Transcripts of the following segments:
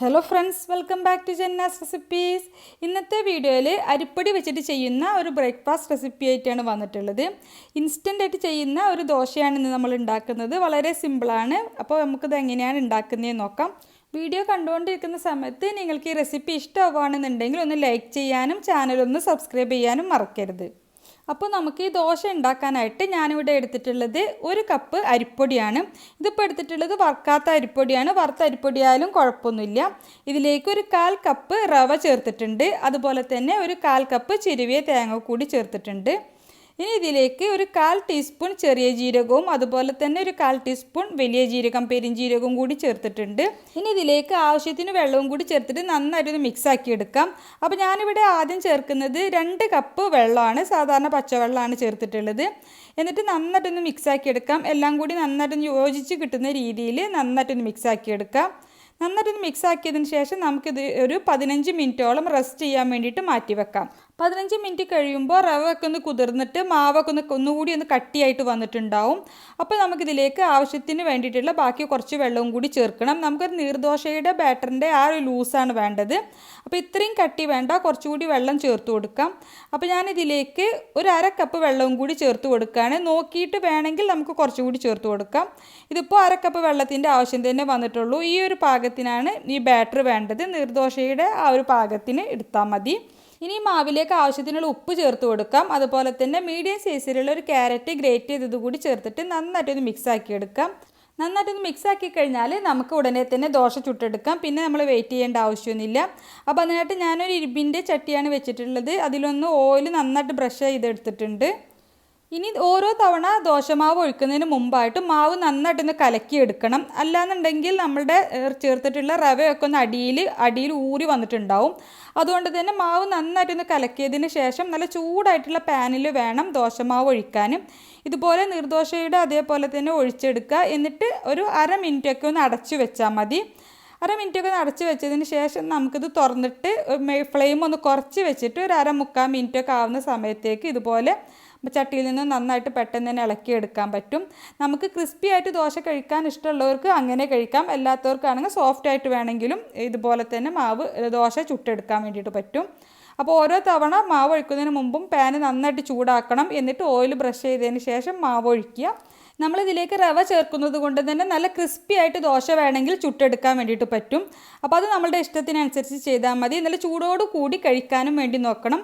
Hello friends welcome back to Janna's recipes ഇന്നത്തെ വീഡിയോയിൽ അരിപ്പൊടി വെച്ചിട്ട് ചെയ്യുന്ന ഒരു ബ്രേക്ക്ഫാസ്റ്റ് റെസിപ്പി ആയിട്ടാണ് വന്നിട്ടുള്ളത്. ഇൻസ്റ്റന്റ് ആയിട്ട് ചെയ്യുന്ന ഒരു ദോശയാണ് ഇന്ന് നമ്മൾ ഉണ്ടാക്കുന്നത്. വളരെ സിമ്പിളാണ് അപ്പോൾ നമുക്കിത് എങ്ങനെയാണ് ഉണ്ടാക്കുന്നതെന്ന് നോക്കാം. വീഡിയോ കണ്ടുകൊണ്ടിരിക്കുന്ന സമയത്ത് നിങ്ങൾക്ക് ഈ റെസിപ്പി ഇഷ്ടമാവുകയാണെന്നുണ്ടെങ്കിൽ ഒന്ന് ലൈക്ക് ചെയ്യാനും ചാനൽ ഒന്ന് സബ്സ്ക്രൈബ് ചെയ്യാനും മറക്കരുത്. അപ്പോൾ നമുക്ക് ഈ ദോശ ഉണ്ടാക്കാനായിട്ട് ഞാനിവിടെ എടുത്തിട്ടുള്ളത് ഒരു കപ്പ് അരിപ്പൊടിയാണ്. ഇതിപ്പോൾ എടുത്തിട്ടുള്ളത് വറുക്കാത്ത അരിപ്പൊടിയാണ്. വറുത്ത അരിപ്പൊടിയായാലും കുഴപ്പമൊന്നുമില്ല. ഇതിലേക്ക് ഒരു കാൽ കപ്പ് റവ ചേർത്തിട്ടുണ്ട്. അതുപോലെ തന്നെ ഒരു കാൽ കപ്പ് ചിരുവിയ തേങ്ങ കൂടി ചേർത്തിട്ടുണ്ട്. ഇനി ഇതിലേക്ക് ഒരു കാൽ ടീസ്പൂൺ ചെറിയ ജീരകവും അതുപോലെ തന്നെ ഒരു കാൽ ടീസ്പൂൺ വലിയ ജീരകം പെരിഞ്ജീരകവും കൂടി ചേർത്തിട്ടുണ്ട്. ഇനി ഇതിലേക്ക് ആവശ്യത്തിന് വെള്ളവും കൂടി ചേർത്തിട്ട് നന്നായിട്ടൊന്ന് മിക്സ് ആക്കി എടുക്കാം. അപ്പോൾ ഞാനിവിടെ ആദ്യം ചേർക്കുന്നത് രണ്ട് കപ്പ് വെള്ളമാണ് സാധാരണ പച്ചവെള്ളമാണ് ചേർത്തിട്ടുള്ളത്. എന്നിട്ട് നന്നായിട്ടൊന്ന് മിക്സ് ആക്കി എടുക്കാം. എല്ലാം കൂടി നന്നായിട്ടൊന്ന് യോജിച്ച് കിട്ടുന്ന രീതിയിൽ നന്നായിട്ടൊന്ന് മിക്സ് ആക്കി എടുക്കാം. നന്നായിട്ടൊന്ന് മിക്സ് ആക്കിയതിന് ശേഷം നമുക്കിത് ഒരു പതിനഞ്ച് മിനിറ്റോളം റെസ്റ്റ് ചെയ്യാൻ വേണ്ടിയിട്ട് മാറ്റി വെക്കാം. പതിനഞ്ച് മിനിറ്റ് കഴിയുമ്പോൾ റവ ഒക്കെ ഒന്ന് കുതിർന്നിട്ട് മാവൊക്കെ ഒന്ന് ഒന്നുകൂടി ഒന്ന് കട്ടിയായിട്ട് വന്നിട്ടുണ്ടാവും. അപ്പോൾ നമുക്കിതിലേക്ക് ആവശ്യത്തിന് വേണ്ടിയിട്ടുള്ള ബാക്കി കുറച്ച് വെള്ളവും കൂടി ചേർക്കണം. നമുക്കൊരു നീർദോശയുടെ ബാറ്ററിന്റെ ആ ഒരു ലൂസാണ് വേണ്ടത്. അപ്പോൾ ഇത്രയും കട്ടി വേണ്ട കുറച്ചുകൂടി വെള്ളം ചേർത്ത് കൊടുക്കാം. അപ്പോൾ ഞാനിതിലേക്ക് ഒരു അര കപ്പ് വെള്ളവും കൂടി ചേർത്ത് കൊടുക്കുകയാണ്. നോക്കിയിട്ട് വേണമെങ്കിൽ നമുക്ക് കുറച്ചുകൂടി ചേർത്ത് കൊടുക്കാം. ഇതിപ്പോൾ അര കപ്പ് വെള്ളത്തിന്റെ ആവശ്യം തന്നെ വന്നിട്ടുള്ളൂ. ഈ ഒരു പാകത്തിനാണ് ഈ ബാറ്റർ വേണ്ടത്. നീർദോശയുടെ ആ ഒരു പാകത്തിന് എടുത്താൽ മതി. ഇനി മാവിലേക്ക് ആവശ്യത്തിനുള്ള ഉപ്പ് ചേർത്ത് കൊടുക്കാം. അതുപോലെ തന്നെ മീഡിയം സൈസിലുള്ള ഒരു ക്യാരറ്റ് ഗ്രേറ്റ് ചെയ്തത് കൂടി ചേർത്തിട്ട് നന്നായിട്ടൊന്ന് മിക്സ് ആക്കി എടുക്കാം. നന്നായിട്ടൊന്ന് മിക്സ് ആക്കി കഴിഞ്ഞാൽ നമുക്ക് ഉടനെ തന്നെ ദോശ ചുട്ടെടുക്കാം. പിന്നെ നമ്മൾ വെയിറ്റ് ചെയ്യേണ്ട ആവശ്യമൊന്നുമില്ല. അപ്പോൾ അതിനായിട്ട് ഞാനൊരു ഇരുമ്പിന്റെ ചട്ടിയാണ് വെച്ചിട്ടുള്ളത്. അതിലൊന്ന് ഓയിൽ നന്നായിട്ട് ബ്രഷ് ചെയ്തെടുത്തിട്ടുണ്ട്. ഇനി ഓരോ തവണ ദോശമാവ് ഒഴിക്കുന്നതിന് മുമ്പായിട്ട് മാവ് നന്നായിട്ടൊന്ന് കലക്കിയെടുക്കണം. അല്ലാന്നുണ്ടെങ്കിൽ നമ്മളുടെ ചേർത്തിട്ടുള്ള റവയൊക്കെ ഒന്ന് അടിയിൽ അടിയിൽ ഊറി വന്നിട്ടുണ്ടാവും. അതുകൊണ്ട് തന്നെ മാവ് നന്നായിട്ടൊന്ന് കലക്കിയതിന് ശേഷം നല്ല ചൂടായിട്ടുള്ള പാനിൽ വേണം ദോശമാവ് ഒഴിക്കാനും ഇതുപോലെ നിർദോശയുടെ അതേപോലെ തന്നെ ഒഴിച്ചെടുക്കുക. എന്നിട്ട് ഒരു അര മിനിറ്റൊക്കെ ഒന്ന് അടച്ചു വെച്ചാൽ മതി. അര മിനിറ്റൊക്കെ ഒന്ന് അടച്ചു വെച്ചതിന് ശേഷം നമുക്കിത് തുറന്നിട്ട് ഫ്ലെയിം ഒന്ന് കുറച്ച് വെച്ചിട്ട് ഒരു അര മുക്കാൽ മിനിറ്റൊക്കെ ആവുന്ന സമയത്തേക്ക് ഇതുപോലെ ചട്ടിയിൽ നിന്ന് നന്നായിട്ട് പെട്ടെന്ന് തന്നെ ഇളക്കിയെടുക്കാൻ പറ്റും. നമുക്ക് ക്രിസ്പി ആയിട്ട് ദോശ കഴിക്കാൻ ഇഷ്ടമുള്ളവർക്ക് അങ്ങനെ കഴിക്കാം. അല്ലാത്തവർക്കാണെങ്കിൽ സോഫ്റ്റ് ആയിട്ട് വേണമെങ്കിലും ഇതുപോലെ തന്നെ മാവ് ദോശ ചുട്ടെടുക്കാൻ വേണ്ടിയിട്ട് പറ്റും. അപ്പോൾ ഓരോ തവണ മാവ് ഒഴിക്കുന്നതിന് മുമ്പും പാന് നന്നായിട്ട് ചൂടാക്കണം. എന്നിട്ട് ഓയിൽ ബ്രഷ് ചെയ്തതിന് ശേഷം മാവ് ഒഴിക്കുക. നമ്മളിതിലേക്ക് റവ ചേർക്കുന്നത് കൊണ്ട് തന്നെ നല്ല ക്രിസ്പി ആയിട്ട് ദോശ വേണമെങ്കിൽ ചുട്ടെടുക്കാൻ വേണ്ടിയിട്ട് പറ്റും. അപ്പോൾ അത് നമ്മളുടെ ഇഷ്ടത്തിനനുസരിച്ച് ചെയ്താൽ മതി. നല്ല ചൂടോട് കൂടി കഴിക്കാനും വേണ്ടി നോക്കണം.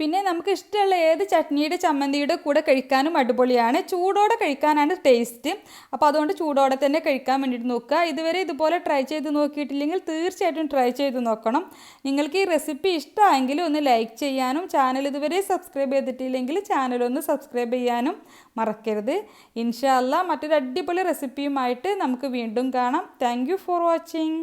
പിന്നെ നമുക്ക് ഇഷ്ടമുള്ള ഏത് ചട്നിയുടെ ചമ്മന്തിയുടെ കൂടെ കഴിക്കാനും അടിപൊളിയാണ്. ചൂടോടെ കഴിക്കാനാണ് ടേസ്റ്റ് അപ്പോൾ അതുകൊണ്ട് ചൂടോടെ തന്നെ കഴിക്കാൻ വേണ്ടിയിട്ട് നോക്കുക. ഇതുവരെ ഇതുപോലെ ട്രൈ ചെയ്ത് നോക്കിയിട്ടില്ലെങ്കിൽ തീർച്ചയായിട്ടും ട്രൈ ചെയ്ത് നോക്കണം. നിങ്ങൾക്ക് ഈ റെസിപ്പി ഇഷ്ടമായെങ്കിൽ ഒന്ന് ലൈക്ക് ചെയ്യാനും ചാനൽ ഇതുവരെ സബ്സ്ക്രൈബ് ചെയ്തിട്ടില്ലെങ്കിൽ ചാനൽ ഒന്ന് സബ്സ്ക്രൈബ് ചെയ്യാനും മറക്കരുത്. ഇൻഷാല്ല മറ്റൊരു അടിപൊളി റെസിപ്പിയുമായിട്ട് നമുക്ക് വീണ്ടും കാണാം. Thank for watching